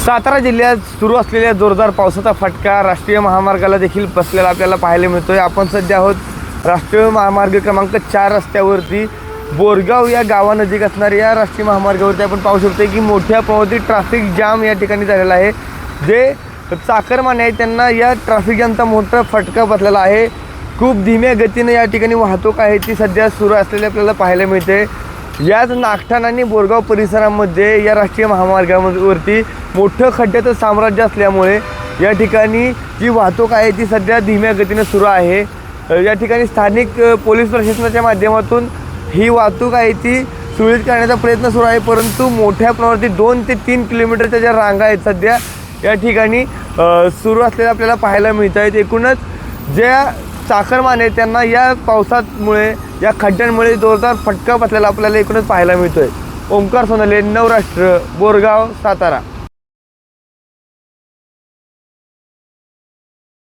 सातारा जिल्ह्यात सुरू असलेल्या जोरदार पावसाचा फटका राष्ट्रीय महामार्गाला देखील बसलेला आपल्याला पाहायला मिळतोय. आपण सध्या आहोत राष्ट्रीय महामार्ग क्रमांक चार रस्त्यावरती. बोरगाव या गावानजीक असणाऱ्या या राष्ट्रीय महामार्गावरती आपण पाहू शकतो की मोठ्या प्रमाणात ट्रॅफिक जाम या ठिकाणी झालेला आहे. जे चाकरमाने आहेत त्यांना या ट्रॅफिक जामचा मोठा फटका बसलेला आहे. खूप धीम्या गतीनं या ठिकाणी वाहतूक आहे ती सध्या सुरू असलेली आपल्याला पाहायला मिळते. याच नागठाण आणि बोरगाव परिसरामध्ये या राष्ट्रीय महामार्गावरती मोठं खड्ड्याचं साम्राज्य असल्यामुळे या ठिकाणी जी वाहतूक आहे ती सध्या धीम्या गतीने सुरू आहे. या ठिकाणी स्थानिक पोलीस प्रशासनाच्या माध्यमातून ही वाहतूक आहे ती सुरळीत करण्याचा प्रयत्न सुरू आहे. परंतु मोठ्या प्रमाणावरती दोन ते तीन किलोमीटरच्या ज्या रांगा आहेत सध्या या ठिकाणी सुरू असलेल्या आपल्याला पाहायला मिळत आहेत एकूणच ज्या चाकरमाने त्यांना या पावसामुळे या खड्ड्यांमुळे जोरदार फटका बसलेला आपल्याला एकूणच पाहायला मिळतोय. ओंकार सोनले नवराष्ट्र बोरगाव सातारा.